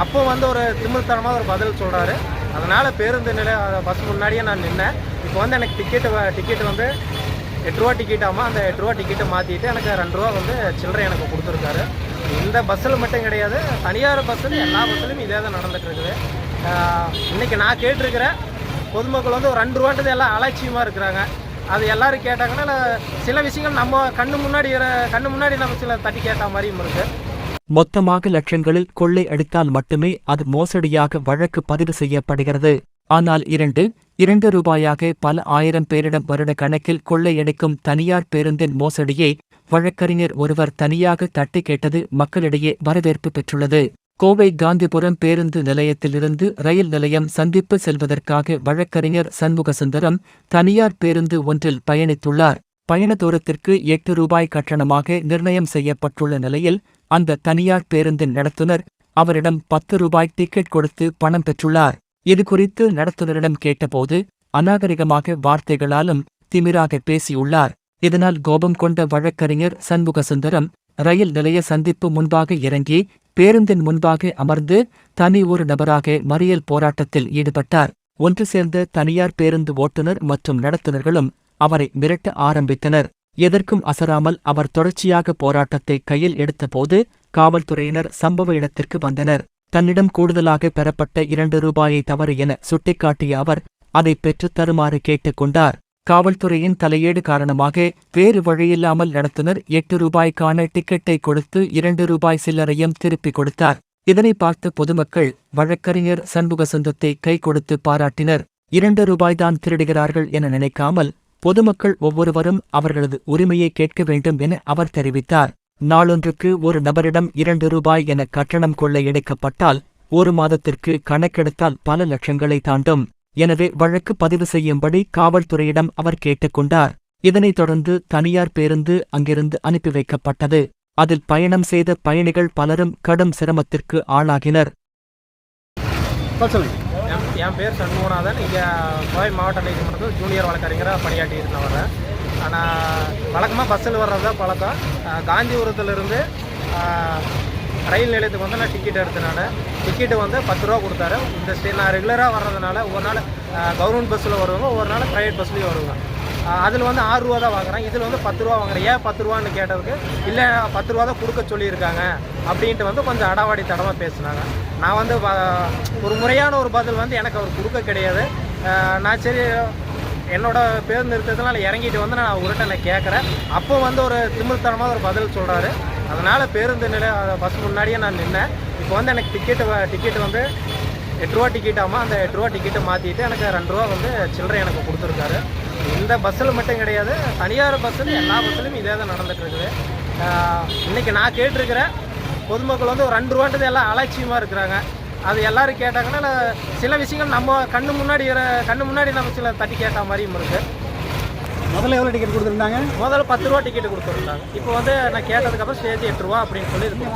அப்போ வந்து ஒரு திமிர்த்தனமாக ஒரு பதில் சொல்கிறாரு அதனால் பேருந்து நிலைய பஸ் முன்னாடியே நான் நின்னேன். இப்போ வந்து எனக்கு டிக்கெட்டு டிக்கெட் வந்து எட்டு ரூபா அந்த எட்டு ரூபா டிக்கெட்டை மாற்றிட்டு எனக்கு ரெண்டு ரூபா வந்து சில்லறை எனக்கு கொடுத்துருக்காரு. இந்த பஸ்ஸில் மட்டும் கிடையாது தனியார் பஸ்ஸில் எல்லா பஸ்ஸுலையும் இதே தான் நடந்துட்டு இருக்குது. இன்றைக்கி நான் கேட்டிருக்கிறேன் பொதுமக்கள் வந்து ஒரு ரெண்டு ரூபான்றது எல்லாம் அலட்சியமாக இருக்கிறாங்க. அது எல்லோரும் கேட்டாங்கன்னா நான் சில விஷயங்கள் நம்ம கண்ணு முன்னாடி கண்ணு முன்னாடி நம்ம சில தட்டி கேட்ட மாதிரியும் இருக்குது மொத்தமாக லட்சங்களில் கொள்ளை அடித்தால் மட்டுமே அது மோசடியாக வழக்கு பதிவு செய்யப்படுகிறது. ஆனால் இரண்டு இரண்டு ரூபாயாக பல ஆயிரம் பேரிடம் வருட கணக்கில் கொள்ளையடிக்கும் தனியார் பேருந்தின் மோசடியை வழக்கறிஞர் ஒருவர் தனியாக தட்டி கேட்டது மக்களிடையே வரவேற்பு பெற்றுள்ளது. கோவை காந்திபுரம் பேருந்து நிலையத்திலிருந்து ரயில் நிலையம் சந்திப்பு செல்வதற்காக வழக்கறிஞர் சண்முகசுந்தரம் தனியார் பேருந்து ஒன்றில் பயணித்துள்ளார். பயண தூரத்திற்கு எட்டு ரூபாய் கட்டணமாக நிர்ணயம் செய்யப்பட்டுள்ள நிலையில் அந்த தனியார் பேருந்தின் நடத்துனர் அவரிடம் பத்து ரூபாய் டிக்கெட் கொடுத்து பணம் பெற்றுள்ளார். இதுகுறித்து நடத்துனரிடம் கேட்டபோது அநாகரிகமாக வார்த்தைகளாலும் திமிராக பேசியுள்ளார். இதனால் கோபம் கொண்ட வழக்கறிஞர் சண்முகசுந்தரம் ரயில் நிலைய சந்திப்பு முன்பாக இறங்கி பேருந்தின் முன்பாக அமர்ந்து தனி ஒரு நபராக மறியல் போராட்டத்தில் ஈடுபட்டார். ஒன்று சேர்ந்த தனியார் பேருந்து ஓட்டுநர் மற்றும் நடத்துனர்களும் அவரை மிரட்ட ஆரம்பித்தனர். எதற்கும் அசராமல் அவர் தொடர்ச்சியாக போராட்டத்தை கையில் எடுத்தபோது காவல்துறையினர் சம்பவ இடத்திற்கு வந்தனர். தன்னிடம் கூடுதலாக பெறப்பட்ட இரண்டு ரூபாயை தவறு என சுட்டிக்காட்டிய அவர் அதை பெற்றுத் தருமாறு கேட்டுக் கொண்டார். காவல்துறையின் தலையீடு காரணமாக வேறு வழியில்லாமல் நடத்துனர். எட்டு ரூபாய்க்கான டிக்கெட்டை கொடுத்து இரண்டு ரூபாய் சில்லறையும் திருப்பிக் கொடுத்தார். இதனை பார்த்த பொதுமக்கள் வழக்கறிஞர் சண்முகசுந்தத்தை கை கொடுத்து பாராட்டினர். இரண்டு ரூபாய்தான் திருடுகிறார்கள் என நினைக்காமல் பொதுமக்கள் ஒவ்வொருவரும் அவர்களது உரிமையை கேட்க வேண்டும் என அவர் தெரிவித்தார். நாளொன்றுக்கு ஒரு நபரிடம் இரண்டு ரூபாய் என கட்டணம் கொள்ள இணைக்கப்பட்டால் ஒரு மாதத்திற்கு கணக்கெடுத்தால் பல லட்சங்களை தாண்டும். எனவே வழக்கு பதிவு செய்யும்படி காவல்துறையிடம் அவர் கேட்டுக்கொண்டார் இதனைத் தொடர்ந்து தனியார் பேருந்து அங்கிருந்து அனுப்பி வைக்கப்பட்டது. அதில் பயணம் செய்த பயணிகள் பலரும் கடும் சிரமத்திற்கு ஆளாகினர். என் பேர் சண்முகநாதன். இங்கே கோவை மாவட்ட நீதிமன்றத்தில் ஜூனியர் வழக்கறிஞராக பணியாற்றி இருந்தவர் ஆனால் வழக்கமாக பஸ்ஸில் வர்றது தான் பழக்கம். காந்திபுரத்துலேருந்து ரயில் நிலையத்துக்கு வந்து நான் டிக்கெட் எடுத்தனால டிக்கெட்டு வந்து பத்து ரூபா கொடுத்தாரு. இந்த ஸ்டே நான் ரெகுலராக வர்றதுனால ஒரு நாள் கவர்மெண்ட் பஸ்ஸில் வருவாங்க ஒரு நாள் ப்ரைவேட் பஸ்லேயும் வருவாங்க. அதில் வந்து ஆறு ரூபா தான் வாங்குறேன். இதில் வந்து பத்து ரூபா வாங்குறேன். ஏன் பத்து ரூபான்னு கேட்டதுக்கு இல்லை பத்து ரூபா தான் கொடுக்க சொல்லியிருக்காங்க. அப்படின்ட்டு வந்து கொஞ்சம் அடாவாடி தடமாக பேசுனாங்க. நான் வந்து வ- ஒரு முறையான ஒரு பதில் வந்து எனக்கு அவர் கொடுக்க கிடையாது. நான் சரி என்னோட பேருந்து நிறுத்தத்தினால இறங்கிட்டு வந்து நான் அவர்கிட்ட நான் கேட்குறேன். அப்போ வந்து ஒரு திமிர்த்தனமாக ஒரு பதில் சொல்கிறாரு அதனால் பேருந்து நிலைய பஸ் முன்னாடியே நான் நின்னேன். இப்போ வந்து எனக்கு டிக்கெட்டு டிக்கெட்டு வந்து எட்டு ரூபா டிக்கெட்டாமா அந்த எட்டு ரூபா டிக்கெட்டை மாற்றிட்டு எனக்கு ரெண்டு ரூபா வந்து சில்லறை எனக்கு கொடுத்துருக்காரு. இந்த பஸ்ஸில் மட்டும் கிடையாது. தனியார் பஸ்ஸில் எல்லா பஸ்ஸுலையும் இதே தான் நடந்துட்டு இருக்குது இன்னைக்கு நான் கேட்டிருக்கிறேன். பொதுமக்கள் வந்து ஒரு ரெண்டு ரூபான்றது எல்லாம் அலட்சியமாக இருக்கிறாங்க. அது எல்லாரும் கேட்டாங்கன்னா சில விஷயங்கள் நம்ம கண்ணு முன்னாடி கண்ணு முன்னாடி நம்ம சில தட்டி கேட்ட மாதிரியும் இருக்குது முதல்ல எவ்வளோ டிக்கெட் கொடுத்துருந்தாங்க? முதல்ல பத்து ரூபா டிக்கெட் கொடுத்துருந்தாங்க. இப்போ வந்து நான் கேட்டதுக்கப்புறம் ஸ்டேஜ் எட்டு ரூபா அப்படின்னு சொல்லி இது.